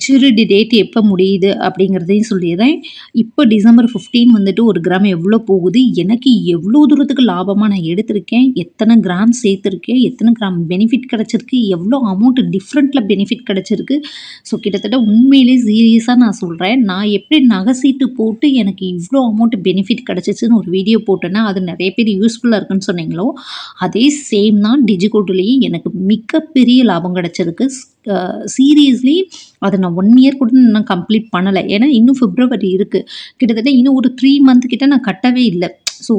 Maturity date எப்போ முடியுது அப்படிங்கிறதையும் சொல்லிடுறேன். இப்போ டிசம்பர் ஃபிஃப்டீன் வந்துட்டு ஒரு கிராம் எவ்வளோ போகுது? எனக்கு எவ்வளோ தூரத்துக்கு லாபமாக நான் எடுத்திருக்கேன்? எத்தனை கிராம் சேர்த்துருக்கேன்? எத்தனை கிராம் பெனிஃபிட் கிடச்சிருக்கு? எவ்வளோ அமௌண்ட் டிஃப்ரெண்ட்டில் பெனிஃபிட் கிடச்சிருக்கு? ஸோ கிட்டத்தட்ட உண்மையிலே சீரியஸாக நான் சொல்கிறேன் நான் எப்படி நகை சீட்டு போட்டு எனக்கு இவ்வளோ அமௌண்ட் பெனிஃபிட் கிடச்சிச்சின்னு ஒரு வீடியோ போட்டேன்னா அது நிறைய பேர் யூஸ்ஃபுல்லாக இருக்குன்னு சொன்னீங்களோ அதே சேம் தான் டிஜிகோட்லேயும் எனக்கு மிகப்பெரிய லாபம் கிடச்சிருக்கு. சீரியஸ்லி அதை நான் ஒன் இயர் கூட நான் கம்ப்ளீட் பண்ணலை. ஏன்னா இன்னும் ஃபிப்ரவரி இருக்குது கிட்டத்தட்ட இன்னும் ஒரு த்ரீ மந்த் கிட்ட நான் கட்டவே இல்லை. ஸோ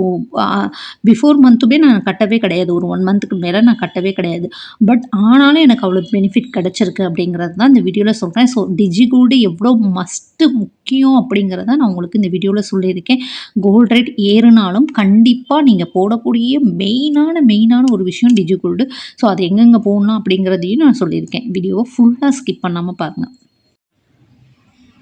பிஃபோர் மந்த்துமே நான் கட்டவே கிடையாது. ஒரு ஒன் மந்த்துக்கு மேலே நான் கட்டவே கிடையாது. பட் ஆனாலும் எனக்கு அவ்வளோ பெனிஃபிட் கிடச்சிருக்கு அப்படிங்கிறது தான் இந்த வீடியோவில் சொல்கிறேன் ஸோ டிஜி கோல்டு எவ்வளோ மஸ்ட்டு முக்கியம் அப்படிங்கிறத நான் உங்களுக்கு இந்த வீடியோவில் சொல்லியிருக்கேன். கோல்டு ரேட் ஏறுனாலும் கண்டிப்பாக நீங்கள் போடக்கூடிய மெயினான மெயினான ஒரு விஷயம் டிஜி கோல்டு ஸோ அது எங்கெங்கே போகணும் அப்படிங்கிறதையும் நான் சொல்லியிருக்கேன். வீடியோவை ஃபுல்லாக ஸ்கிப் பண்ணாமல் பாருங்கள்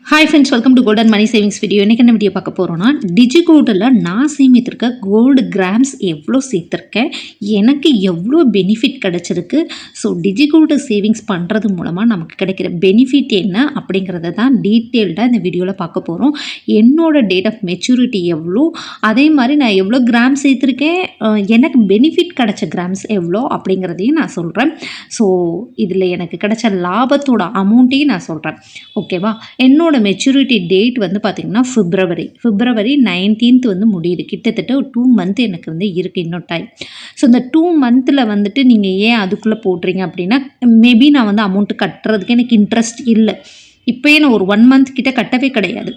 hi friends welcome to golden money savings video இன்றைக்கி என்ன வீடியோ பார்க்க போகிறோன்னா டிஜிகோல்டில் நான் சேமித்திருக்க கோல்டு கிராம்ஸ் எவ்வளோ சேர்த்துருக்கேன் எனக்கு எவ்வளோ பெனிஃபிட் கிடச்சிருக்கு ஸோ டிஜிகோல்டு சேவிங்ஸ் பண்ணுறது மூலமாக நமக்கு கிடைக்கிற பெனிஃபிட் என்ன அப்படிங்கிறத தான் டீட்டெயில்டாக இந்த வீடியோவில் பார்க்க போகிறோம் என்னோட டேட் ஆஃப் மெச்சூரிட்டி எவ்வளோ அதே மாதிரி நான் எவ்வளோ கிராம் சேர்த்துருக்கேன் எனக்கு பெனிஃபிட் கிடச்ச கிராம்ஸ் எவ்வளோ அப்படிங்கிறதையும் நான் சொல்கிறேன் ஸோ இதில் எனக்கு கிடைச்ச லாபத்தோட அமௌண்ட்டையும் நான் சொல்கிறேன் ஓகேவா என்னோட மெச்சூரிட்டி டேட் வந்து பார்த்திங்கன்னா ஃபிப்ரவரி ஃபிப்ரவரி நைன்டீன்த் வந்து முடியுது. கிட்டத்தட்ட ஒரு டூ மந்த் எனக்கு வந்து இருக்குது இன்னும் டைம் ஸோ இந்த டூ மந்தில் வந்துட்டு நீங்கள் ஏன் அதுக்குள்ளே போடுறீங்க அப்படின்னா மேபி நான் வந்து அமௌண்ட்டு கட்டுறதுக்கு எனக்கு இன்ட்ரெஸ்ட் இல்லை. இப்போயே நான் ஒரு ஒன் மந்த் கிட்டே கட்டவே கிடையாது.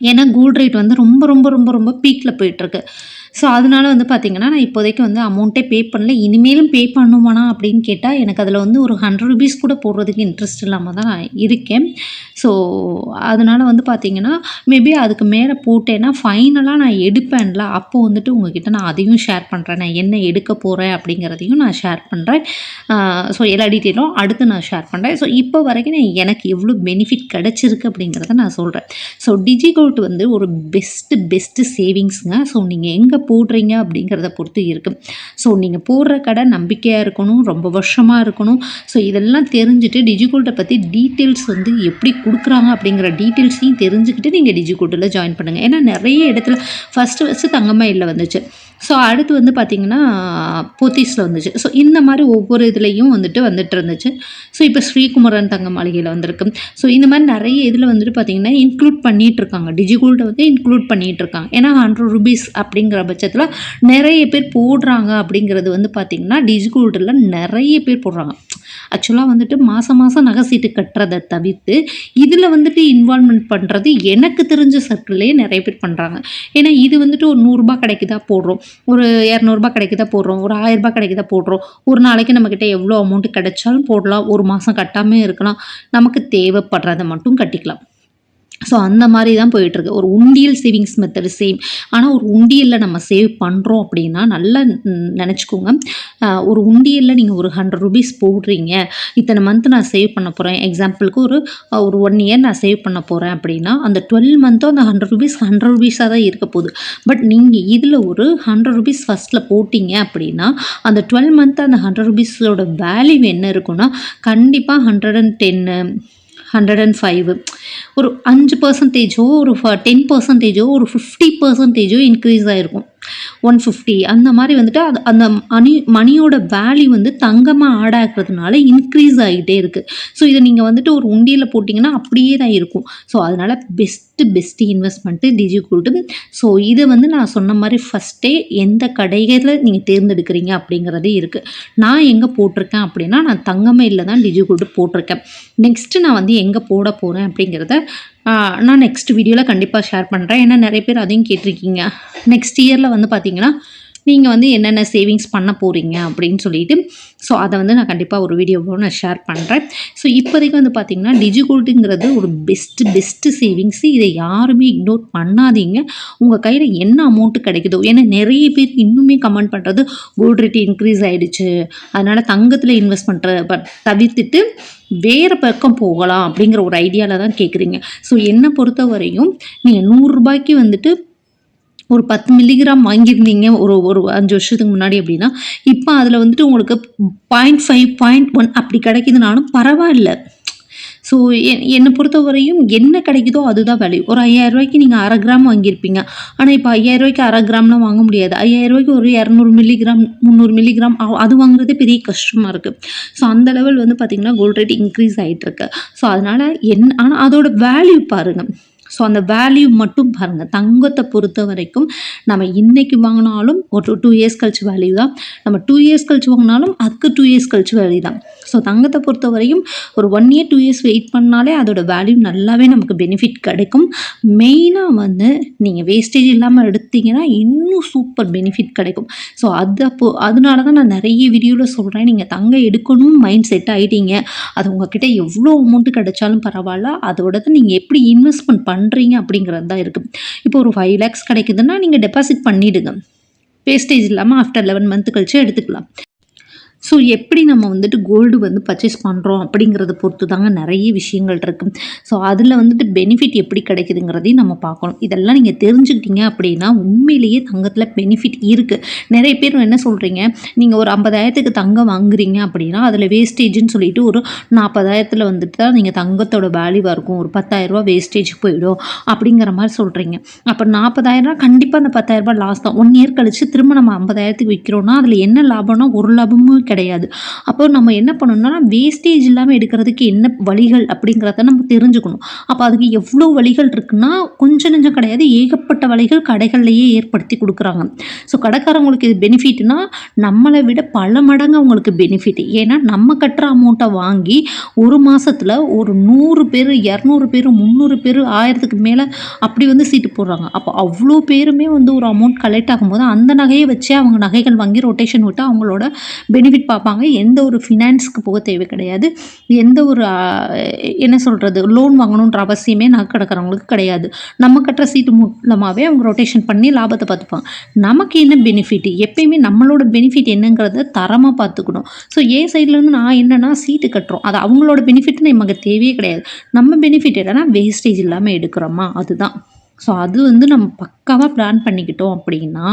ஏன்னா கோல்ட் ரேட் வந்து ரொம்ப ரொம்ப ரொம்ப ரொம்ப பீக்கில் போயிட்டுருக்கு. ஸோ அதனால வந்து பார்த்திங்கன்னா நான் இப்போதைக்கு வந்து அமௌண்ட்டே பே பண்ணல. இனிமேலும் பே பண்ணுவானா அப்படின்னு கேட்டால் எனக்கு அதில் வந்து ஒரு ஹண்ட்ரட் ருபீஸ் கூட போடுறதுக்கு இன்ட்ரெஸ்ட் இல்லாமல் தான் நான் இருக்கேன். ஸோ அதனால் வந்து பார்த்திங்கன்னா மேபி அதுக்கு மேலே போட்டேன்னா ஃபைனலாக நான் எடுப்பேன்ல. அப்போ வந்துட்டு உங்ககிட்ட நான் அதையும் ஷேர் பண்ணுறேன் நான் என்ன எடுக்க போகிறேன் அப்படிங்கிறதையும் நான் ஷேர் பண்ணுறேன் ஸோ எல்லா டீட்டெயிலும் அடுத்து நான் ஷேர் பண்ணுறேன் ஸோ இப்போ வரைக்கும் நான் எனக்கு எவ்வளோ பெனிஃபிட் கிடச்சிருக்கு அப்படிங்கிறத நான் சொல்கிறேன் ஸோ டிஜிகோல்ட் வந்து ஒரு பெஸ்ட்டு பெஸ்ட்டு சேவிங்ஸுங்க ஸோ நீங்கள் எங்கே போடுறீங்க அப்படிங்கிறத பொறுத்து இருக்குது ஸோ நீங்கள் போடுற கடை நம்பிக்கையாக இருக்கணும் ரொம்ப வருஷமாக இருக்கணும். ஸோ இதெல்லாம் தெரிஞ்சுட்டு டிஜிகோல்ட்டை பற்றி டீட்டெயில்ஸ் வந்து எப்படி கொடுக்குறாங்க அப்படிங்கிற டீட்டெயில்ஸையும் தெரிஞ்சுக்கிட்டு நீங்கள் டிஜிகோல்ட்டில் ஜாயின் பண்ணுங்கள் ஏன்னா நிறைய இடத்துல ஃபஸ்ட்டு ஃபஸ்ட்டு தங்கமயிலில் வந்துச்சு. ஸோ அடுத்து வந்து பார்த்திங்கன்னா போத்தீஸில் வந்துச்சு. ஸோ இந்த மாதிரி ஒவ்வொரு இதுலேயும் வந்துட்டு வந்துட்டு இருந்துச்சு. ஸோ இப்போ ஸ்ரீகுமரன் தங்க மாளிகையில் வந்திருக்கு. ஸோ இந்த மாதிரி நிறைய இதில் வந்துட்டு பார்த்திங்கன்னா இன்க்ளூட் பண்ணிகிட்டு இருக்காங்க. டிஜிகோல்டை வந்து இன்க்ளூட் பண்ணிகிட்டு இருக்காங்க. ஏன்னா ஹண்ட்ரட் ருபீஸ் அப்படிங்கிற பட்சத்தில் நிறைய பேர் போடுறாங்க அப்படிங்கிறது வந்து பார்த்திங்கன்னா டிஜிகோல்டில் நிறைய பேர் போடுறாங்க. ஆக்சுவலாக வந்துட்டு மாதம் மாதம் நகை சீட்டு கட்டுறதை தவிர்த்து இதில் வந்துட்டு இன்வால்மெண்ட் பண்ணுறது எனக்கு தெரிஞ்ச சர்க்கிள்லேயே நிறைய பேர் பண்ணுறாங்க ஏன்னா இது வந்துட்டு ஒரு நூறுரூபா கிடைக்குதா போடுறோம். ஒரு இரநூறுபா கிடைக்குதா போடுறோம் ஒரு ஆயிரரூபா கிடைக்குதா போடுறோம். ஒரு நாளைக்கு நம்மக்கிட்ட எவ்வளோ அமௌண்ட் கிடைச்சாலும் போடலாம். ஒரு மாதம் கட்டாமல் இருக்கலாம். நமக்கு தேவைப்படுறதை மட்டும் கட்டிக்கலாம். ஸோ அந்த மாதிரி தான் போயிட்டுருக்கு. ஒரு உண்டியல் சேவிங்ஸ் மெத்தடு சேம் ஆனால் ஒரு உண்டியலில் நம்ம சேவ் பண்ணுறோம் அப்படின்னா நல்லா நினச்சிக்கோங்க. ஒரு உண்டியலில் நீங்கள் ஒரு ஹண்ட்ரட் ருபீஸ் போடுறீங்க. இத்தனை மந்த் நான் சேவ் பண்ண போகிறேன் எக்ஸாம்பிளுக்கு ஒரு ஒரு ஒன் இயர் நான் சேவ் பண்ண போகிறேன் அப்படின்னா அந்த டுவெல் மந்த்தும் அந்த ஹண்ட்ரட் ருபீஸ் ஹண்ட்ரட் ருபீஸாக தான் இருக்க போகுது. பட் நீங்கள் இதில் ஒரு ஹண்ட்ரட் ருபீஸ் ஃபஸ்ட்டில் போட்டிங்க அப்படின்னா அந்த டுவெல் மந்த் அந்த ஹண்ட்ரட் ருபீஸோட வேல்யூ என்ன இருக்குன்னா கண்டிப்பாக ஹண்ட்ரட் அண்ட் டென்னு ஹண்ட்ரட் அண்ட் ஃபைவ் ஒரு அஞ்சு பர்சன்டேஜோ ஒரு டென் பர்சன்டேஜோ ஒரு ஃபிஃப்டி பர்சன்டேஜோ இன்க்ரீஸ் ஆகிருக்கும் ஒன் ஃபிஃப்டி அந்த மாதிரி வந்துட்டு அது அந்த மணி மணியோட வேல்யூ வந்து தங்கமாக ஆட் ஆகிறதுனால இன்க்ரீஸ் ஆகிட்டே இருக்குது ஸோ இதை நீங்கள் வந்துட்டு ஒரு உண்டியில் போட்டிங்கன்னா அப்படியே தான் இருக்கும். ஸோ அதனால் best best investment digigold so இதை வந்து நான் சொன்ன மாதிரி ஃபஸ்ட்டே எந்த கடைகளில் நீங்கள் தேர்ந்தெடுக்கிறீங்க அப்படிங்கிறது இருக்குது நான் எங்கே போட்டிருக்கேன் அப்படின்னா நான் தங்கமே இல்லை தான் டிஜிகோல்டு போட்டிருக்கேன். நெக்ஸ்ட்டு நான் வந்து எங்கே போட போகிறேன் அப்படிங்கிறத நான் நெக்ஸ்ட் வீடியோவில் கண்டிப்பாக ஷேர் பண்ணுறேன் ஏன்னா நிறைய பேர் அதையும் கேட்டிருக்கீங்க. நெக்ஸ்ட் இயரில் வந்து பார்த்தீங்கன்னா நீங்கள் வந்து என்னென்ன சேவிங்ஸ் பண்ண போகிறீங்க அப்படின்னு சொல்லிட்டு ஸோ அதை வந்து நான் கண்டிப்பாக ஒரு வீடியோவோட நான் ஷேர் பண்ணுறேன் ஸோ இப்போதைக்கு வந்து பார்த்தீங்கன்னா டிஜிகோல்டுங்கிறது ஒரு பெஸ்ட்டு பெஸ்ட்டு சேவிங்ஸ் இதை யாருமே இக்னோர் பண்ணாதீங்க. உங்கள் கையில் என்ன அமௌண்ட்டு கிடைக்குதோ ஏன்னா நிறைய பேர் இன்னுமே கமெண்ட் பண்ணுறது கோல்டு ரேட் இன்க்ரீஸ் ஆகிடுச்சு அதனால் தங்கத்தில் இன்வெஸ்ட் பண்ணுற தவிர்த்துட்டு வேறு பக்கம் போகலாம் அப்படிங்கிற ஒரு ஐடியாவில் தான் கேட்குறீங்க ஸோ என்னை பொறுத்த வரையும் நீங்கள் நூறுரூபாய்க்கு வந்துட்டு ஒரு பத்து மில்லிகிராம் வாங்கியிருந்தீங்க ஒரு ஒரு அஞ்சு வருஷத்துக்கு முன்னாடி அப்படின்னா இப்போ அதில் வந்துட்டு உங்களுக்கு பாயிண்ட் ஃபைவ் பாயிண்ட் ஒன் அப்படி கிடைக்குதுனாலும் பரவாயில்ல. ஸோ என் என்னை பொறுத்தவரையும் என்ன கிடைக்குதோ அதுதான் வேல்யூ ஒரு ஐயாயிரம் ரூபாய்க்கு நீங்கள் அரை கிராம் வாங்கியிருப்பீங்க. ஆனால் இப்போ ஐயாயிரம் ரூபாய்க்கு அரை கிராம்லாம் வாங்க முடியாது. ஐயாயிரம் ரூபாய்க்கு ஒரு இரநூறு மில்லிகிராம் முந்நூறு மில்லிகிராம் அது வாங்குறதே பெரிய கஷ்டமாக இருக்குது ஸோ அந்த லெவல் வந்து பார்த்திங்கன்னா கோல்ட் ரேட் இன்க்ரீஸ் ஆகிட்டு இருக்கு. ஸோ அதனால் என் ஆனால் அதோட வேல்யூ பாருங்கள் ஸோ அந்த வேல்யூ மட்டும் பாருங்கள் தங்கத்தை பொறுத்த வரைக்கும் நம்ம இன்றைக்கி வாங்கினாலும் ஒரு டூ இயர்ஸ் கழிச்சு வேல்யூ தான். நம்ம டூ இயர்ஸ் கழிச்சு வாங்கினாலும் அதுக்கு டூ இயர்ஸ் கழிச்சு வேல்யூ தான். ஸோ தங்கத்தை பொறுத்த வரையும் ஒரு one year two years wait பண்ணாலே அதோட வேல்யூ நல்லாவே நமக்கு பெனிஃபிட் கிடைக்கும். மெயினாக வந்து நீங்கள் வேஸ்டேஜ் இல்லாமல் எடுத்தீங்கன்னா இன்னும் சூப்பர் பெனிஃபிட் கிடைக்கும். ஸோ அது அப்போ அதனால தான் நான் நிறைய வீடியோவில் சொல்கிறேன் நீங்கள் தங்கம் எடுக்கணும் மைண்ட் செட் ஆகிட்டீங்க அது உங்ககிட்ட எவ்வளோ அமௌண்ட்டு கிடைச்சாலும் பரவாயில்ல. அதோட நீங்கள் எப்படி இன்வெஸ்ட்மெண்ட் பண்ணுறீங்க அப்படிங்கிறது தான் இருக்குது இப்போ ஒரு ஃபைவ் லேக்ஸ் கிடைக்குதுன்னா நீங்கள் டெபாசிட் பண்ணிவிடுங்க வேஸ்டேஜ் இல்லாமல் ஆஃப்டர் லெவன் மந்த் கழிச்சு எடுத்துக்கலாம். ஸோ எப்படி நம்ம வந்துட்டு கோல்டு வந்து பர்ச்சேஸ் பண்ணுறோம் அப்படிங்கிறத பொறுத்து தாங்க நிறைய விஷயங்கள் இருக்குது ஸோ அதில் வந்துட்டு பெனிஃபிட் எப்படி கிடைக்குதுங்கிறதையும் நம்ம பார்க்கணும். இதெல்லாம் நீங்கள் தெரிஞ்சுக்கிட்டீங்க அப்படின்னா உண்மையிலேயே தங்கத்தில் பெனிஃபிட் இருக்குது நிறைய பேர் என்ன சொல்கிறீங்க நீங்கள் ஒரு ஐம்பதாயிரத்துக்கு தங்கம் வாங்குறீங்க அப்படின்னா அதில் வேஸ்டேஜ்னு சொல்லிட்டு ஒரு நாற்பதாயிரத்தில் வந்துட்டு தான் நீங்கள் தங்கத்தோட வேல்யூவாக இருக்கும். ஒரு பத்தாயிரரூபா வேஸ்டேஜ் போயிடும் அப்படிங்கிற மாதிரி சொல்கிறீங்க அப்போ நாற்பதாயிரம் கண்டிப்பாக அந்த பத்தாயிரரூபா லாஸ் தான். ஒன் இயர் கழித்து திரும்ப நம்ம ஐம்பதாயிரத்துக்கு விற்கிறோன்னா அதில் என்ன லாபம்னா ஒரு லாபமும் கிடையாது. அப்போ நம்ம என்ன பண்ணணும்னா வேஸ்டேஜ் இல்லாமல் எடுக்கிறதுக்கு என்ன வழிகள் அப்படிங்கிறத நம்ம தெரிஞ்சுக்கணும். அப்போ அதுக்கு எவ்வளோ வழிகள் இருக்குன்னா கொஞ்சம் நெஞ்சம் கிடையாது ஏகப்பட்ட வழிகள் கடைகள்லையே ஏற்படுத்தி கொடுக்குறாங்க. ஸோ கடைக்காரங்களுக்கு இது பெனிஃபிட்னா நம்மளை விட பல மடங்கு அவங்களுக்கு பெனிஃபிட் ஏன்னா நம்ம கட்டுற அமௌண்ட்டை வாங்கி ஒரு மாதத்தில் ஒரு நூறு பேர் இரநூறு பேர் முந்நூறு பேர் ஆயிரத்துக்கு மேலே அப்படி வந்து சீட்டு போடுறாங்க. அப்போ அவ்வளோ பேருமே வந்து ஒரு அமௌண்ட் கலெக்ட் ஆகும்போது அந்த நகையை வச்சே அவங்க நகைகள் வாங்கி ரொட்டேஷன் விட்டு அவங்களோட பெனிஃபிட் பார்ப்பாங்க எந்த ஒரு ஃபினான்ஸ்க்கு போக தேவை கிடையாது. எந்த ஒரு என்ன சொல்கிறது லோன் வாங்கணுன்ற அவசியமே நான் கிடக்கிறவங்களுக்கு கிடையாது. நம்ம கட்டுற சீட்டு மூலமாகவே அவங்க ரொட்டேஷன் பண்ணி லாபத்தை பார்த்துப்பாங்க. நமக்கு என்ன பெனிஃபிட் எப்பயுமே நம்மளோட பெனிஃபிட் என்னங்கிறத தரமாக பார்த்துக்கணும். ஸோ ஏ சைட்லேருந்து நான் என்னென்னா சீட்டு கட்டுறோம். அது அவங்களோட பெனிஃபிட் நமக்கு தேவையே கிடையாது. நம்ம பெனிஃபிட் என்னன்னா வேஸ்டேஜ் இல்லாமல் எடுக்கிறோமா? அதுதான். ஸோ அது வந்து நம்ம பக்காவாக பிளான் பண்ணிக்கிட்டோம் அப்படின்னா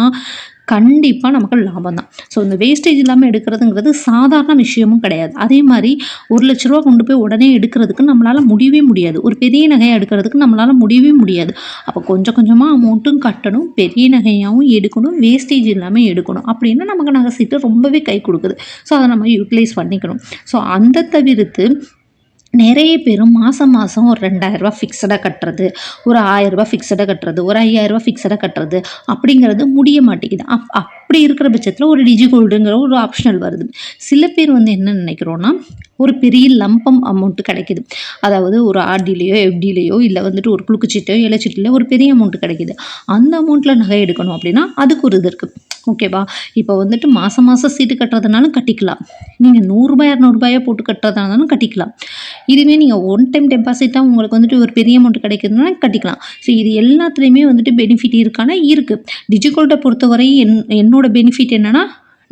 கண்டிப்பாக நமக்கு லாபம் தான் ஸோ இந்த வேஸ்டேஜ் இல்லாமல் எடுக்கிறதுங்கிறது சாதாரண விஷயமும் கிடையாது. அதே மாதிரி ஒரு லட்ச ரூபா கொண்டு போய் உடனே எடுக்கிறதுக்கு நம்மளால் முடியவே முடியாது. ஒரு பெரிய நகையை எடுக்கிறதுக்கு நம்மளால் முடியவே முடியாது. அப்போ கொஞ்சம் கொஞ்சமாக அமௌண்ட்டும் கட்டணும் பெரிய நகையாகவும் எடுக்கணும் வேஸ்டேஜ் இல்லாமல் எடுக்கணும். அப்படின்னா நமக்கு நகை சீட்டு ரொம்பவே கை கொடுக்குது. ஸோ அதை நம்ம யூட்டிலைஸ் பண்ணிக்கணும். ஸோ அந்த தவிர்த்து நிறைய பேரும் மாதம் மாதம் ஒரு ரெண்டாயிரரூபா ஃபிக்ஸடாக கட்டுறது ஒரு ஆயிரரூபா ஃபிக்ஸடாக கட்டுறது ஒரு ஐயாயிரரூபா ஃபிக்ஸடாக கட்டுறது அப்படிங்கிறது முடிய மாட்டேங்குது. அப் அப்படி இருக்கிற பட்சத்தில் ஒரு டிஜி கோல்டுங்கிற ஒரு ஆப்ஷனல் வருது. சில பேர் வந்து என்ன நினைக்கிறோன்னா ஒரு பெரிய லம்பம் அமௌண்ட்டு கிடைக்குது. அதாவது ஒரு ஆர்டிலேயோ எஃப்டிலேயோ இல்லை வந்துட்டு ஒரு குழுக்குச்சீட்டோ இலச்சீட்டிலையோ ஒரு பெரிய அமௌண்ட்டு கிடைக்குது. அந்த அமௌண்ட்டில் நகை எடுக்கணும் அப்படின்னா அதுக்கு ஒரு இது இருக்குது ஓகேவா? இப்போ வந்துட்டு மாதம் மாதம் சீட்டு கட்டுறதுனாலும் கட்டிக்கலாம். நீங்கள் நூறுரூபா இரநூறுபாயோ போட்டு கட்டுறதா இருந்தாலும் கட்டிக்கலாம். இதுவே நீங்கள் ஒன் டைம் டெபாசிட்டாக உங்களுக்கு வந்துட்டு ஒரு பெரிய அமௌண்ட் கிடைக்கிறதுனால கட்டிக்கலாம். ஸோ இது எல்லாத்துலேயுமே வந்துட்டு பெனிஃபிட் இருக்கானா? இருக்குது டிஜிகோல்ட்டை பொறுத்தவரை என் என்னோடய பெனிஃபிட் என்னென்னா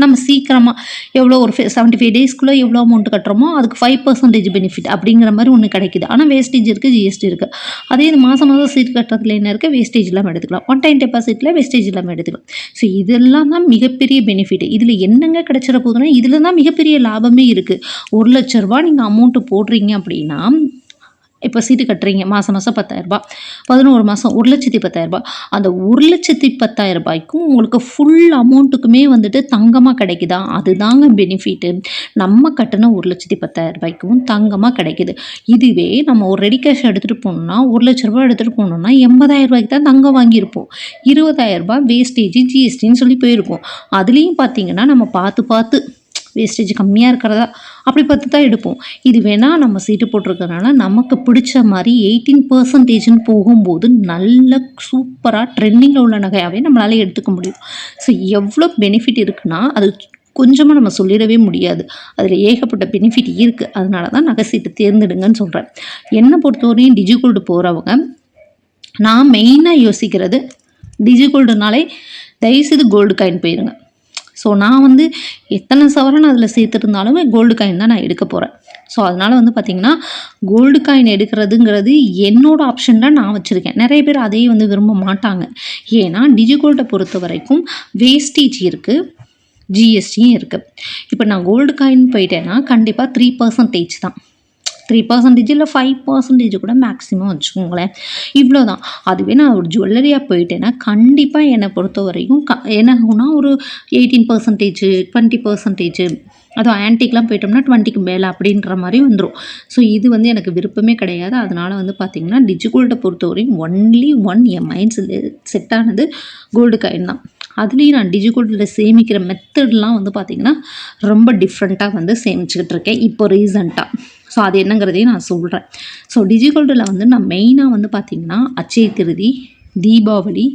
நம்ம சீக்கிரமாக எவ்வளோ ஒரு செவன்ட்டி ஃபைவ் டேஸ்க்குள்ளே எவ்வளோ அமௌண்ட் கட்டுறோமோ அதுக்கு ஃபைவ் பர்சன்டேஜ் பெனிஃபிட் அப்படிங்கிற மாதிரி ஒன்று கிடைக்குது. ஆனால் வேஸ்டேஜ் இருக்குது ஜிஎஸ்டி இருக்குது அதே இது மாதம் மாதம் சீட் கட்டுறதுல என்ன இருக்குது வேஸ்டேஜ் இல்லாமல் எடுத்துக்கலாம். ஒன் டைம் டெபாசிட்டில் வேஸ்டேஜ் இல்லாமல் எடுத்துக்கலாம். ஸோ இதெல்லாம் தான் மிகப்பெரிய பெனிஃபிட் இதில் என்னங்க கிடைச்சிட போகுதுன்னா இதில் தான் மிகப்பெரிய லாபமே இருக்குது ஒரு லட்ச ரூபா நீங்கள் அமௌண்ட்டு போடுறீங்க அப்படின்னா இப்போ சீட்டு கட்டுறீங்க மாதம் மாதம் பத்தாயிரரூபா பதினோரு மாதம் ஒரு லட்சத்தி பத்தாயிரரூபா அந்த ஒரு லட்சத்தி பத்தாயிரரூபாய்க்கும் உங்களுக்கு ஃபுல் அமௌண்ட்டுக்குமே வந்துட்டு தங்கமாக கிடைக்குதா? அதுதாங்க பெனிஃபிட்டு நம்ம கட்டின ஒரு லட்சத்தி பத்தாயிரரூபாய்க்கும் தங்கமாக கிடைக்குது. இதுவே நம்ம ஒரு ரெடி கேஷ் எடுத்துகிட்டு போகணுன்னா ஒரு லட்ச ரூபா எடுத்துகிட்டு போகணுன்னா எண்பதாயிரம் ரூபாய்க்கு தான் தங்கம் வாங்கியிருப்போம். இருபதாயிரரூபா வேஸ்டேஜ் ஜிஎஸ்டின்னு சொல்லி போயிருக்கோம். அதுலேயும் பார்த்தீங்கன்னா நம்ம பார்த்து பார்த்து வேஸ்டேஜ் கம்மியாக இருக்கிறதா? அப்படி பார்த்து தான் எடுப்போம். இது வேணால் நம்ம சீட்டு போட்டிருக்கறனால நமக்கு பிடிச்ச மாதிரி எயிட்டீன் பர்சன்டேஜ்னு போகும்போது நல்ல சூப்பராக ட்ரெண்டிங்கில் உள்ள நகையாகவே நம்மளால் எடுத்துக்க முடியும். ஸோ எவ்வளோ பெனிஃபிட் இருக்குன்னா அது கொஞ்சமாக நம்ம சொல்லிடவே முடியாது. அதில் ஏகப்பட்ட பெனிஃபிட் இருக்குது அதனால தான் நகை சீட்டு தேர்ந்தெடுங்கன்னு சொல்கிறேன் என்னை பொறுத்தவரையும் டிஜிகோல்டு போகிறவங்க நான் மெயினாக யோசிக்கிறது டிஜிகோல்டுனாலே தயவுசெய்து கோல்டு காயின் போயிருங்க. ஸோ நான் வந்து எத்தனை சவரன் அதில் சேர்த்துருந்தாலுமே கோல்டு காயின் தான் நான் எடுக்க போகிறேன் ஸோ அதனால் வந்து பார்த்திங்கன்னா கோல்டு காயின் எடுக்கிறதுங்கிறது என்னோட ஆப்ஷனில் நான் வச்சுருக்கேன். நிறைய பேர் அதையும் வந்து விரும்ப மாட்டாங்க. ஏன்னா டிஜிகோல்டை பொறுத்த வரைக்கும் வேஸ்டேஜ் இருக்குது ஜிஎஸ்டியும் இருக்குது இப்போ நான் கோல்டு காயின் போயிட்டேன்னா கண்டிப்பாக த்ரீ பர்சன்டேஜ் தான். த்ரீ பர்சன்டேஜ் இல்லை ஃபைவ் பர்சன்டேஜ் கூட மேக்ஸிமம் வச்சுக்கோங்களேன். இவ்வளோ தான் அதுவே நான் ஒரு ஜுவல்லரியாக போயிட்டேன்னா கண்டிப்பாக என்னை பொறுத்த வரைக்கும் க என்ன ஒரு எயிட்டீன் பர்சன்டேஜ் டுவெண்ட்டி பர்சன்டேஜ் அதுவும் ஆன்டிக்லாம் போயிட்டோம்னா டுவெண்ட்டிக்கு மேலே அப்படின்ற மாதிரி வந்துடும் ஸோ இது வந்து எனக்கு விருப்பமே கிடையாது. அதனால் வந்து பார்த்திங்கன்னா டிஜி கோல்டை பொறுத்தவரையும் ஒன்லி ஒன் என் மைண்ட் செட் ஆனது கோல்டு காயின் தான். அதுலேயும் நான் டிஜிகோல்டில் சேமிக்கிற மெத்தட்லாம் வந்து பார்த்திங்கன்னா ரொம்ப டிஃப்ரெண்ட்டாக வந்து சேமிச்சுக்கிட்டு இருக்கேன் இப்போ ரீசண்டாக ஸோ அது என்னங்கிறதையும் நான் சொல்கிறேன் ஸோ டிஜிகோல்டில் வந்து நான் மெயினாக வந்து பார்த்திங்கன்னா அச்சய திருதி தீபாவளி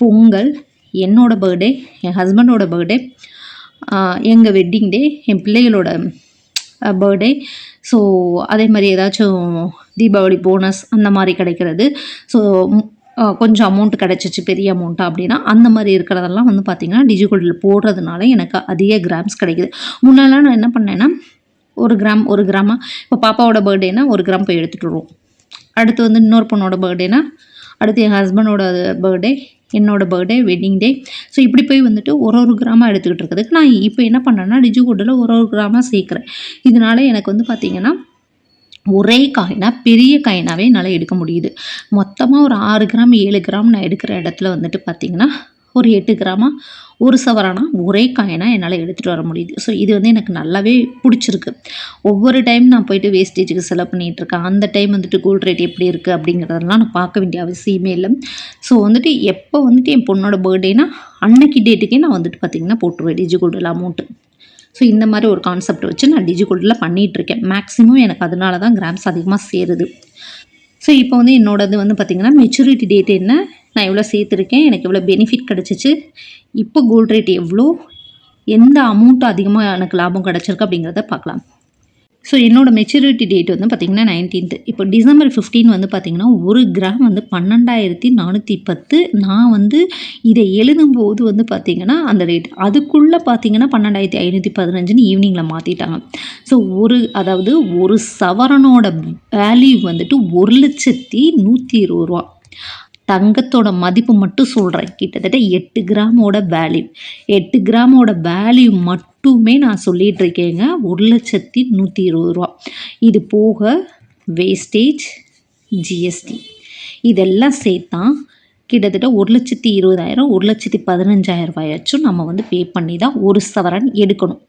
பொங்கல் என்னோடய பர்த்டே என் ஹஸ்பண்டோட பர்த்டே எங்கள் வெட்டிங் டே என் பிள்ளைகளோட பர்த்டே ஸோ அதே மாதிரி ஏதாச்சும் தீபாவளி போனஸ் அந்த மாதிரி கிடைக்கிறது. ஸோ கொஞ்சம் அமௌண்ட் கிடச்சிச்சு பெரிய அமௌண்ட்டாக அப்படின்னா அந்த மாதிரி இருக்கிறதெல்லாம் வந்து பார்த்திங்கன்னா டிஜிகோல்டில் போடுறதுனால எனக்கு அதிக கிராம்ஸ் கிடைக்குது. முன்னெல்லாம் நான் என்ன பண்ணேன்னா ஒரு கிராம் ஒரு கிராமாக இப்போ பாப்பாவோட பர்த்டேனா ஒரு கிராம் போய் எடுத்துகிட்டு வருவோம். அடுத்து வந்து இன்னொரு பொண்ணோட பர்த்டேனா அடுத்து என் ஹஸ்பண்டோட பர்த்டே என்னோட பர்த்டே வெட்டிங் டே ஸோ இப்படி போய் வந்துட்டு ஒரு ஒரு கிராமாக எடுத்துக்கிட்டு இருக்கிறதுக்கு நான் இப்போ என்ன பண்ணேன்னா டிஜிகோட்டில் ஒரு ஒரு கிராமாக சேர்க்குறேன். இதனால எனக்கு வந்து பார்த்திங்கன்னா ஒரே காயினாக பெரிய காயினாகவே என்னால் எடுக்க முடியுது. மொத்தமாக ஒரு ஆறு கிராம் ஏழு கிராம் நான் எடுக்கிற இடத்துல வந்துட்டு பார்த்திங்கன்னா ஒரு எட்டு கிராமாக ஒரு சவரானா ஒரே காயினாக என்னால் எடுத்துகிட்டு வர முடியுது. ஸோ இது வந்து எனக்கு நல்லாவே பிடிச்சிருக்கு. ஒவ்வொரு டைம் நான் போயிட்டு வேஸ்டேஜுக்கு செலவு பண்ணிகிட்ருக்கேன் அந்த டைம் வந்துட்டு கோல்டு ரேட் எப்படி இருக்குது அப்படிங்கிறதெல்லாம் நான் பார்க்க வேண்டிய அவசியமே இல்லை. ஸோ வந்துட்டு எப்போ வந்துட்டு என் பொண்ணோட பர்த்டேனா அன்னைக்கு டேட்டுக்கே நான் வந்துட்டு பார்த்திங்கன்னா போட்டுருவேன். டிஜி கோல்டில் அமௌண்ட்டு ஸோ இந்த மாதிரி ஒரு கான்செப்ட் வச்சு நான் டிஜிகோல்டில் பண்ணிகிட்ருக்கேன் மேக்ஸிமம் எனக்கு அதனால தான் கிராம்ஸ் அதிகமாக சேருது. ஸோ இப்போ வந்து என்னோடது வந்து பார்த்திங்கன்னா மெச்சூரிட்டி டேட் என்ன? நான் எவ்வளோ சேர்த்துருக்கேன்? எனக்கு எவ்வளோ பெனிஃபிட் கிடச்சிச்சு? இப்போ கோல்ட் ரேட் எவ்வளோ? எந்த அமௌண்ட் அதிகமாக எனக்கு லாபம் கிடச்சிருக்கு அப்படிங்கிறத பார்க்கலாம். ஸோ என்னோட மெச்சூரிட்டி டேட் வந்து பார்த்திங்கன்னா நைன்டீன்த்து இப்போ டிசம்பர் ஃபிஃப்டீன் வந்து பார்த்திங்கன்னா ஒரு கிராம் வந்து பன்னெண்டாயிரத்தி நானூற்றி பத்து. நான் வந்து இதை எழுதும்போது வந்து பார்த்திங்கன்னா அந்த ரேட் அதுக்குள்ளே பார்த்திங்கன்னா பன்னெண்டாயிரத்தி ஐநூற்றி பதினஞ்சுன்னு ஈவினிங்கில் மாற்றிட்டாங்க ஸோ ஒரு அதாவது ஒரு சவரனோட வேல்யூ வந்துட்டு ஒரு லட்சத்தி நூற்றி இருபது ரூபா. தங்கத்தோட மதிப்பு மட்டும் சொல்கிறேன் கிட்டத்தட்ட எட்டு கிராமோட வேல்யூ எட்டு கிராமோட வேல்யூ மட்டுமே நான் சொல்லிகிட்டு இருக்கேங்க. ஒரு லட்சத்தி நூற்றி இருபது ரூபா. இது போக வேஸ்டேஜ் ஜிஎஸ்டி இதெல்லாம் சேர்த்தான் கிட்டத்தட்ட ஒரு லட்சத்தி இருபதாயிரம் ஒரு லட்சத்தி பதினஞ்சாயிரம் ரூபாயாச்சும் நம்ம வந்து பே பண்ணி தான் ஒரு சவரன் எடுக்கணும்.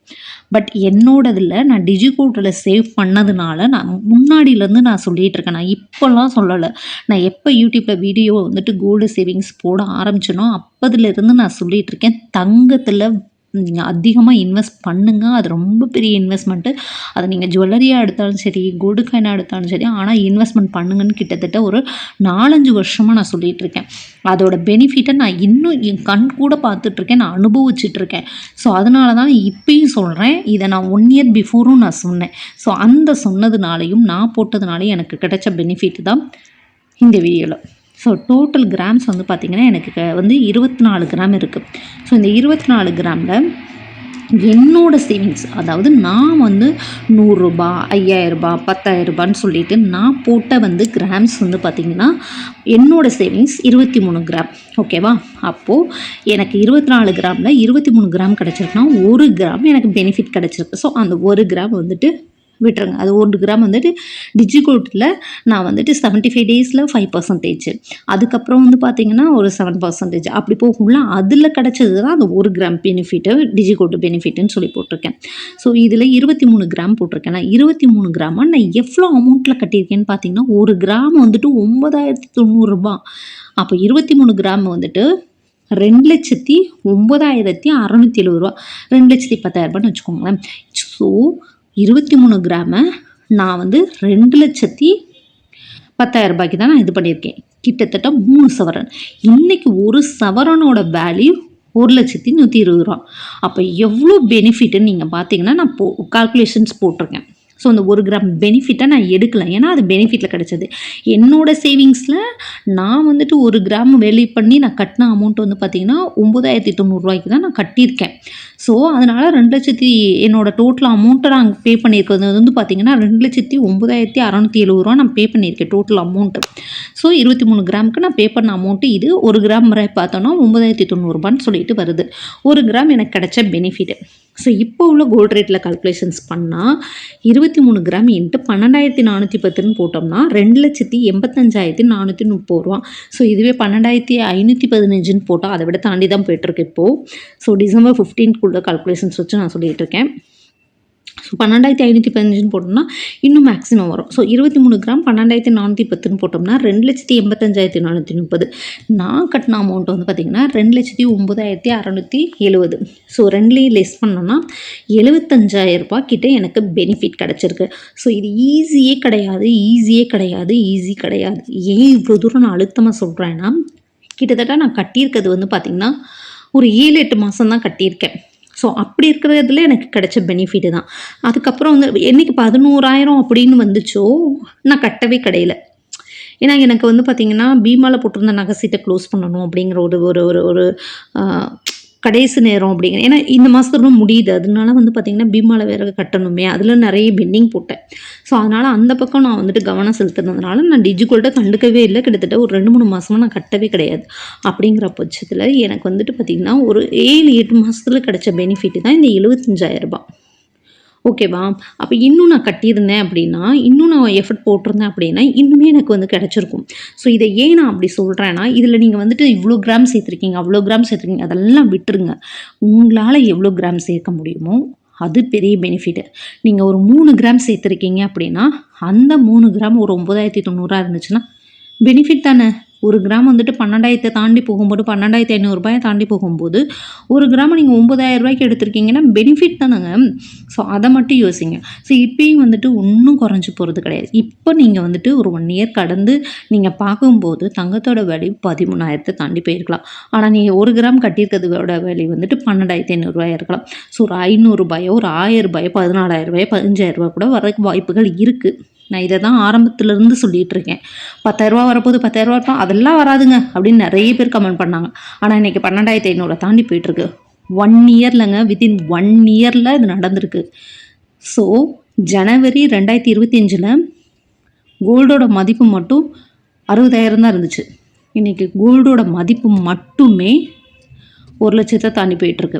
பட் என்னோடதில் நான் டிஜிகோட்டில் சேவ் பண்ணதுனால நான் முன்னாடியிலேருந்து நான் சொல்லிகிட்டு இருக்கேன். நான் இப்போல்லாம் சொல்லலை. நான் எப்போ யூடியூப்பில் வீடியோ வந்துட்டு கோல்டு சேவிங்ஸ் போட ஆரம்பிச்சனோ அப்போதுலேருந்து நான் சொல்லிகிட்டு இருக்கேன். தங்கத்தில் அதிகமாக இன்வெஸ்ட் பண்ணுங்கள் அது ரொம்ப பெரிய இன்வெஸ்ட்மெண்ட்டு அதை நீங்கள் ஜுவல்லரியாக எடுத்தாலும் சரி கோல்டு காயினாக எடுத்தாலும் சரி ஆனால் இன்வெஸ்ட்மெண்ட் பண்ணுங்கன்னு கிட்டத்தட்ட ஒரு நாலஞ்சு வருஷமாக நான் சொல்லிகிட்டு இருக்கேன். அதோட பெனிஃபிட்டை நான் இன்னும் என் கண் கூட பார்த்துட்ருக்கேன் நான் அனுபவிச்சிட்ருக்கேன் ஸோ அதனால தான் இப்பயும் சொல்கிறேன் இதை நான் ஒன் இயர் பிஃபோரும் நான் சொன்னேன். ஸோ அந்த சொன்னதுனாலையும் நான் போட்டதுனாலையும் எனக்கு கிடைச்ச பெனிஃபிட் தான் இந்த வீடியோவில் ஸோ டோட்டல் கிராம்ஸ் வந்து பார்த்திங்கன்னா எனக்கு வந்து இருபத்தி நாலு கிராம் இருக்குது ஸோ இந்த இருபத்தி நாலு கிராமில் என்னோடய சேவிங்ஸ் அதாவது நான் வந்து நூறுரூபா ஐயாயிரரூபா பத்தாயிரரூபான்னு சொல்லிட்டு நான் போட்ட வந்து கிராம்ஸ் வந்து பார்த்திங்கன்னா என்னோடய சேவிங்ஸ் இருபத்தி மூணு கிராம் ஓகேவா அப்போது எனக்கு இருபத்தி நாலு கிராமில் இருபத்தி மூணு கிராம் கிடச்சிருக்குன்னா ஒரு கிராம் எனக்கு பெனிஃபிட் கிடச்சிருக்கு. ஸோ அந்த ஒரு கிராம் வந்துட்டு விட்டுருங்க. அது ஒரு கிராம் வந்துட்டு டிஜிகோட்டில் நான் வந்துட்டு செவன்ட்டி ஃபைவ் டேஸில் ஃபைவ் பர்சன்டேஜ் அதுக்கப்புறம் வந்து பார்த்தீங்கன்னா ஒரு செவன் பர்சன்டேஜ் அப்படி போகும்ல அதில் கிடச்சது தான் அந்த ஒரு கிராம் பெனிஃபிட்டு டிஜிகோட்டு பெனிஃபிட்டுன்னு சொல்லி போட்டிருக்கேன். ஸோ இதில் இருபத்தி மூணு கிராம் போட்டிருக்கேன். நான் இருபத்தி மூணு கிராமாக நான் எவ்வளோ அமௌண்ட்டில் கட்டியிருக்கேன்னு பார்த்தீங்கன்னா ஒரு கிராம் வந்துட்டு ஒம்பதாயிரத்தி தொண்ணூறுரூபா அப்போ இருபத்தி மூணு கிராம் வந்துட்டு ரெண்டு லட்சத்தி ஒம்பதாயிரத்தி அறநூற்றி எழுபது ரூபா. ரெண்டு லட்சத்தி பத்தாயிரரூபான்னு வச்சுக்கோங்களேன். ஸோ இருபத்தி மூணு கிராமை நான் வந்து ரெண்டு லட்சத்தி பத்தாயிரம் ரூபாய்க்கு தான் நான் இது பண்ணியிருக்கேன். கிட்டத்தட்ட மூணு சவரன். இன்றைக்கி ஒரு சவரனோட வேல்யூ ஒரு லட்சத்தி நூற்றி இருபது ரூபா. அப்போ எவ்வளோ பெனிஃபிட்டுன்னு நீங்கள் பார்த்தீங்கன்னா நான் போ கால்குலேஷன்ஸ் போட்டிருக்கேன். ஸோ அந்த ஒரு கிராம் பெனிஃபிட்டை நான் எடுக்கலை. ஏன்னா அது பெனிஃபிட்டில் கிடச்சது. என்னோடய சேவிங்ஸில் நான் வந்துட்டு ஒரு கிராம் வெளி பண்ணி நான் கட்டின அமௌண்ட் வந்து பார்த்திங்கன்னா ஒம்பதாயிரத்தி தொண்ணூறுரூவாய்க்கு தான் நான் கட்டியிருக்கேன். ஸோ அதனால் ரெண்டு லட்சத்தி என்னோடய டோட்டல் அமௌண்ட்டை நான் பே பண்ணியிருக்கிறது வந்து பார்த்திங்கன்னா ரெண்டு லட்சத்தி ஒம்பதாயிரத்தி அறநூற்றி எழுபது ரூபா நான் பே பண்ணியிருக்கேன் டோட்டல் அமௌண்ட்டு ஸோ இருபத்தி மூணு கிராமுக்கு நான் பே பண்ண அமௌண்ட்டு இது ஒரு கிராம் வரை பார்த்தோன்னா ஒம்பதாயிரத்தி தொண்ணூறுபான்னு சொல்லிட்டு வருது. ஒரு கிராம் எனக்கு கிடச்ச பெனிஃபிட் ஸோ இப்போ உள்ள கோல்ட் ரேட்டில் கால்குலேஷன்ஸ் பண்ணால் இருபத்தி மூணு கிராம் இன்ட்டு பன்னெண்டாயிரத்தி நானூற்றி பத்துன்னு போட்டோம்னா ரெண்டு லட்சத்தி எண்பத்தஞ்சாயிரத்தி நானூற்றி முப்பது ரூபா. ஸோ இதுவே பன்னெண்டாயிரத்தி ஐநூற்றி பதினஞ்சுன்னு போட்டால் அதை விட தாண்டி தான் போயிட்டுருக்கு இப்போது ஸோ டிசம்பர் ஃபிஃப்டீன்க்குள்ள கால்குலேஷன்ஸ் வச்சு நான் சொல்லிகிட்டு இருக்கேன். ஸோ பன்னெண்டாயிரத்தி ஐநூற்றி பதினஞ்சுன்னு போட்டோம்னா இன்னும் மேக்ஸிமம் வரும். ஸோ இருபத்தி மூணு கிராம் பன்னெண்டாயிரத்தி நானூற்றி பத்துன்னு போட்டோம்னா ரெண்டு லட்சத்தி எண்பத்தஞ்சாயிரத்தி நானூற்றி முப்பது. நான் கட்டின அமௌண்ட் வந்து பார்த்திங்கன்னா ரெண்டு லட்சத்தி ஒம்பதாயிரத்தி அறநூற்றி எழுபது ஸோ ரெண்டுலேயும் லெஸ் பண்ணோன்னா எழுபத்தஞ்சாயிரம் கிட்டே எனக்கு பெனிஃபிட் கிடச்சிருக்கு. ஸோ இது ஈஸியே கிடையாது ஈஸியே கிடையாது ஈஸி கிடையாது. ஏன் இவ்வளோ தூரம் நான் அழுத்தமாக சொல்கிறேன்னா கிட்டத்தட்ட நான் கட்டியிருக்கிறது வந்து பார்த்திங்கன்னா ஒரு ஏழு எட்டு மாதம் தான் கட்டியிருக்கேன். ஸோ அப்படி இருக்கிறதுல எனக்கு கிடைச்ச பெனிஃபிட் தான். அதுக்கப்புறம் வந்து என்னைக்கு பதினோராயிரம் அப்படின்னு வந்துச்சோ நான் கட்டவே கிடையல. ஏன்னா எனக்கு வந்து பார்த்திங்கன்னா பீமாவில் போட்டிருந்த நகை சீட்டை க்ளோஸ் பண்ணணும் அப்படிங்கிற ஒரு ஒரு ஒரு ஒரு கடைசி நேரம் அப்படிங்கிற ஏன்னா இந்த மாதத்துல முடியுது. அதனால வந்து பார்த்திங்கன்னா பீமாவில் வேற கட்டணுமே. அதில் நிறைய பெண்டிங் போட்டேன். ஸோ அதனால் அந்த பக்கம் நான் வந்துட்டு கவனம் செலுத்துனதுனால நான் டிஜிகோல்ட்டை கண்டுக்கவே இல்லை. கிட்டத்தட்ட ஒரு ரெண்டு மூணு மாதமாக நான் கட்டவே கிடையாது. அப்படிங்கிற பட்சத்தில் எனக்கு வந்துட்டு பார்த்திங்கன்னா ஒரு ஏழு எட்டு மாதத்துல கிடைச்ச பெனிஃபிட் தான் இந்த 75000 ரூபாய். ஓகேவா அப்போ இன்னும் நான் கட்டியிருந்தேன் அப்படின்னா இன்னும் நான் எஃபர்ட் போட்டிருந்தேன் அப்படின்னா இன்னுமே எனக்கு வந்து கிடச்சிருக்கும். ஸோ இதை ஏன் நான் அப்படி சொல்கிறேன்னா இதில் நீங்கள் வந்துட்டு இவ்வளோ கிராம் சேர்த்துருக்கீங்க அவ்வளோ கிராம் சேர்த்துருக்கீங்க அதெல்லாம் விட்டுருங்க. உங்களால் எவ்வளோ கிராம் சேர்க்க முடியுமோ அது பெரிய பெனிஃபிட்டு நீங்கள் ஒரு மூணு கிராம் சேர்த்துருக்கீங்க அப்படின்னா அந்த மூணு கிராம் ஒரு ஒம்பதாயிரத்தி தொண்ணூறாக இருந்துச்சுன்னா பெனிஃபிட் தானே? ஒரு கிராம் வந்துட்டு பன்னெண்டாயிரத்தை தாண்டி போகும்போது பன்னெண்டாயிரத்தி ஐநூறுரூபாயை தாண்டி போகும்போது ஒரு கிராம் நீங்கள் ஒம்பதாயிரம் ரூபாய்க்கு எடுத்திருக்கீங்கன்னா பெனிஃபிட் தானேங்க. ஸோ அதை மட்டும் யோசிங்க. ஸோ இப்பயும் வந்துட்டு ஒன்றும் குறைஞ்சி போகிறது கிடையாது. இப்போ நீங்கள் வந்துட்டு ஒரு ஒன் இயர் கடந்து நீங்கள் பார்க்கும்போது தங்கத்தோட விலை பதிமூணாயிரத்தை தாண்டி போயிருக்கலாம். ஆனால் நீங்கள் ஒரு கிராம் கட்டியிருக்கிறதோட விலை வந்துட்டு பன்னெண்டாயிரத்தி ஐநூறுரூவாயாக இருக்கலாம். ஸோ ஒரு ஐநூறுரூபாயோ ஒரு ஆயிரம் ரூபாயோ பதினாலாயிரம் ரூபாயோ பதினஞ்சாயிரம் ரூபாய் கூட வர வாய்ப்புகள் இருக்குது நான் இதை தான் ஆரம்பத்துலேருந்து சொல்லிகிட்டு இருக்கேன் பத்தாயிரரூபா வரப்போது பத்தாயிரரூபா இருப்போம் அதெல்லாம் வராதுங்க அப்படின்னு நிறைய பேர் கமெண்ட் பண்ணாங்க. ஆனால் இன்றைக்கி பன்னெண்டாயிரத்தி ஐநூறை தாண்டி போயிட்டுருக்கு. ஒன் இயர்லங்க வித்தின் ஒன் இயரில் இது நடந்திருக்கு. ஸோ ஜனவரி ரெண்டாயிரத்தி இருபத்தி அஞ்சில் கோல்டோட மதிப்பு மட்டும் அறுபதாயிரம் தான் இருந்துச்சு. இன்றைக்கி கோல்டோட மதிப்பு மட்டுமே ஒரு லட்சத்தை தாண்டி போயிட்டுருக்கு.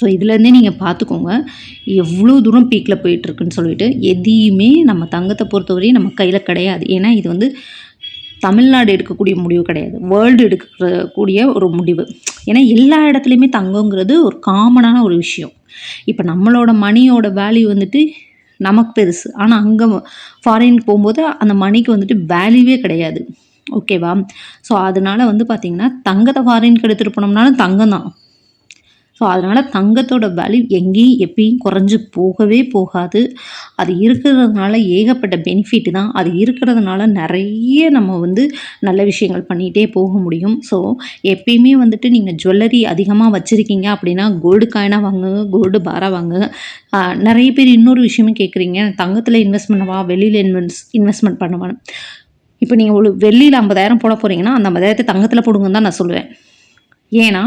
ஸோ இதுலேருந்தே நீங்கள் பார்த்துக்கோங்க எவ்வளோ தூரம் பீக்கில் போயிட்டுருக்குன்னு சொல்லிட்டு எதையுமே நம்ம தங்கத்தை பொறுத்தவரையும் நம்ம கையில் கிடையாது. ஏன்னா இது வந்து தமிழ்நாடு எடுக்கக்கூடிய முடிவு கிடையாது. வேர்ல்டு எடுக்கக்கூடிய ஒரு முடிவு. ஏன்னா எல்லா இடத்துலையுமே தங்கங்கிறது ஒரு காமனான ஒரு விஷயம். இப்போ நம்மளோட மணியோட வேல்யூ வந்துட்டு நமக்கு பெருசு. ஆனால் அங்கே ஃபாரினுக்கு போகும்போது அந்த மணிக்கு வந்துட்டு வேல்யூவே கிடையாது. ஓகேவா ஸோ அதனால வந்து பார்த்திங்கன்னா தங்கத்தை ஃபாரினுக்கு எடுத்துகிட்டு போனோம்னாலும் தங்கம் தான் ஸோ அதனால் தங்கத்தோட வேல்யூ எங்கேயும் எப்பயும் குறைஞ்சி போகவே போகாது. அது இருக்கிறதுனால ஏகப்பட்ட பெனிஃபிட் தான். அது இருக்கிறதுனால நிறைய நம்ம வந்து நல்ல விஷயங்கள் பண்ணிகிட்டே போக முடியும். ஸோ எப்பயுமே வந்துட்டு நீங்கள் ஜுவல்லரி அதிகமாக வச்சுருக்கீங்க அப்படின்னா கோல்டு காயினாக வாங்குங்க கோல்டு பாராக வாங்குங்க நிறைய பேர் இன்னொரு விஷயமும் கேட்குறீங்க தங்கத்தில் இன்வெஸ்ட் பண்ணவா? வெளியில் இன்வெஸ்ட் இன்வெஸ்ட்மெண்ட் பண்ணுவான்னு இப்போ நீங்கள் ஒரு வெள்ளியில் ஐம்பதாயிரம் போட போகிறீங்கன்னா அந்த ஐம்பதாயிரத்தை தங்கத்தில் போடுங்கன்னு தான் நான் சொல்லுவேன். ஏன்னா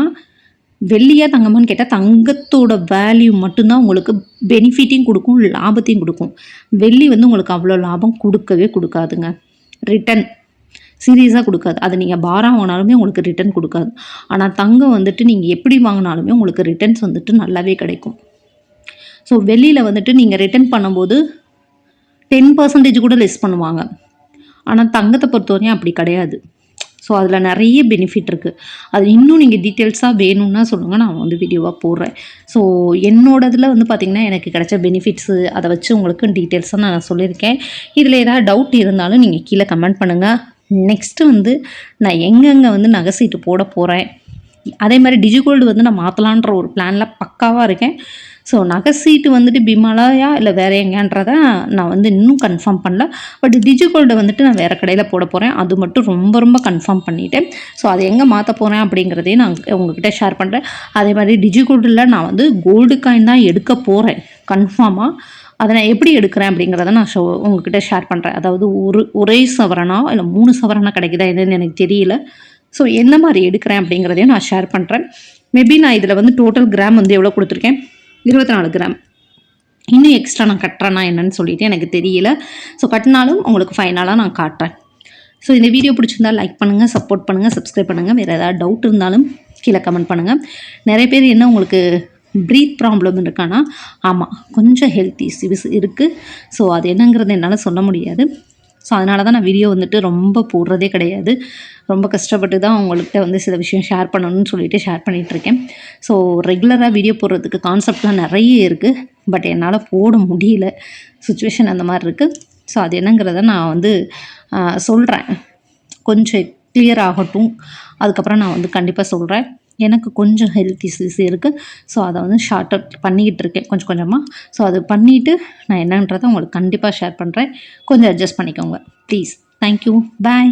வெள்ளியா தங்கமான்னு கேட்டால் தங்கத்தோட வேல்யூ மட்டும்தான் உங்களுக்கு பெனிஃபிட்டையும் கொடுக்கும் லாபத்தையும் கொடுக்கும். வெள்ளி வந்து உங்களுக்கு அவ்வளோ லாபம் கொடுக்கவே கொடுக்காதுங்க. ரிட்டன் சீரியஸாக கொடுக்காது. அது நீங்கள் பாராக வாங்கினாலுமே உங்களுக்கு ரிட்டர்ன் கொடுக்காது. ஆனால் தங்கம் வந்துட்டு நீங்கள் எப்படி வாங்கினாலுமே உங்களுக்கு ரிட்டர்ன்ஸ் வந்துட்டு நல்லாவே கிடைக்கும். ஸோ வெளியில் வந்துட்டு நீங்கள் ரிட்டர்ன் பண்ணும்போது டென் பர்சன்டேஜ் கூட லெஸ் பண்ணுவாங்க. ஆனால் தங்கத்தை பொறுத்தவரையும் அப்படி கிடையாது. ஸோ அதில் நிறைய பெனிஃபிட் இருக்குது அது இன்னும் நீங்கள் டீட்டெயில்ஸாக வேணும்னா சொல்லுங்கள் நான் வந்து வீடியோவாக போடுறேன். ஸோ என்னோடதில் வந்து பார்த்திங்கன்னா எனக்கு கிடைச்ச பெனிஃபிட்ஸு அதை வச்சு உங்களுக்கு டீட்டெயில்ஸாக நான் சொல்லியிருக்கேன். இதில் ஏதாவது டவுட் இருந்தாலும் நீங்கள் கீழே கமெண்ட் பண்ணுங்கள் நெக்ஸ்ட்டு வந்து நான் எங்கெங்கே வந்து நகை சீட்டு போட போகிறேன் அதே மாதிரி டிஜிகோல்டு வந்து நான் மாற்றலான்ற ஒரு பிளானில் பக்காவாக இருக்கேன். ஸோ நகை சீட்டு வந்துட்டு பிமாலாயா இல்லை வேறு எங்கேன்றத நான் வந்து இன்னும் கன்ஃபார்ம் பண்ணல. பட் டிஜிகோல்டை வந்துட்டு நான் வேறு கடையில் போட போகிறேன் அது மட்டும் ரொம்ப ரொம்ப கன்ஃபார்ம் பண்ணிட்டேன். ஸோ அதை எங்கே மாற்ற போகிறேன் அப்படிங்கிறதையும் நான் உங்ககிட்ட ஷேர் பண்ணுறேன் அதே மாதிரி டிஜிகோல்டில் நான் வந்து கோல்டு காயின் தான் எடுக்க போகிறேன் கன்ஃபார்மாக அதை நான் எப்படி எடுக்கிறேன் அப்படிங்கிறத நான் ஷோ உங்ககிட்ட ஷேர் பண்ணுறேன் அதாவது ஒரு ஒரே சவரனா இல்லை மூணு சவரனா கிடைக்குதா என்னன்னு எனக்கு தெரியல. ஸோ எந்த மாதிரி எடுக்கிறேன் அப்படிங்கிறதையும் நான் ஷேர் பண்ணுறேன் மேபி நான் இதில் வந்து டோட்டல் கிராம் வந்து எவ்வளோ கொடுத்துருக்கேன்? இருபத்தி நாலு கிராம். இன்னும் எக்ஸ்ட்ரா நான் கட்டுறேனா என்னன்னு சொல்லிட்டு எனக்கு தெரியல. ஸோ கட்டினாலும் உங்களுக்கு ஃபைனலாக நான் காட்டுறேன். ஸோ இந்த வீடியோ பிடிச்சிருந்தா லைக் பண்ணுங்கள் சப்போர்ட் பண்ணுங்கள் சப்ஸ்கிரைப் பண்ணுங்கள் வேறு ஏதாவது டவுட் இருந்தாலும் கீழே கமெண்ட் பண்ணுங்கள் நிறைய பேர் என்ன உங்களுக்கு ப்ரீத் ப்ராப்ளம் இருக்கானா? ஆமாம் கொஞ்சம் ஹெல்த் இஷ்யூஸ் இருக்குது ஸோ அது என்னங்கிறது என்னால் சொல்ல முடியாது. ஸோ அதனால தான் நான் வீடியோ வந்துட்டு ரொம்ப போடுறதே கிடையாது. ரொம்ப கஷ்டப்பட்டு தான் உங்கள்கிட்ட வந்து சில விஷயம் ஷேர் பண்ணணும்னு சொல்லிட்டு ஷேர் பண்ணிகிட்ருக்கேன் ஸோ ரெகுலராக வீடியோ போடுறதுக்கு கான்செப்ட்லாம் நிறைய இருக்குது பட் என்னால் போட முடியல. சுச்சுவேஷன் அந்த மாதிரி இருக்குது ஸோ அது என்னங்கிறத நான் வந்து சொல்கிறேன் கொஞ்சம் கிளியர் ஆகட்டும். அதுக்கப்புறம் நான் வந்து கண்டிப்பாக சொல்கிறேன் எனக்கு கொஞ்சம் ஹெல்த் இஷ்யூஸ் இருக்குது ஸோ அதை வந்து ஷார்ட் அவுட் பண்ணிக்கிட்டு இருக்கேன். கொஞ்சம் கொஞ்சமாக ஸோ அது பண்ணிவிட்டு நான் என்னன்றதை உங்களுக்கு கண்டிப்பாக ஷேர் பண்ணுறேன் கொஞ்சம் அட்ஜஸ்ட் பண்ணிக்கோங்க. Please thank you bye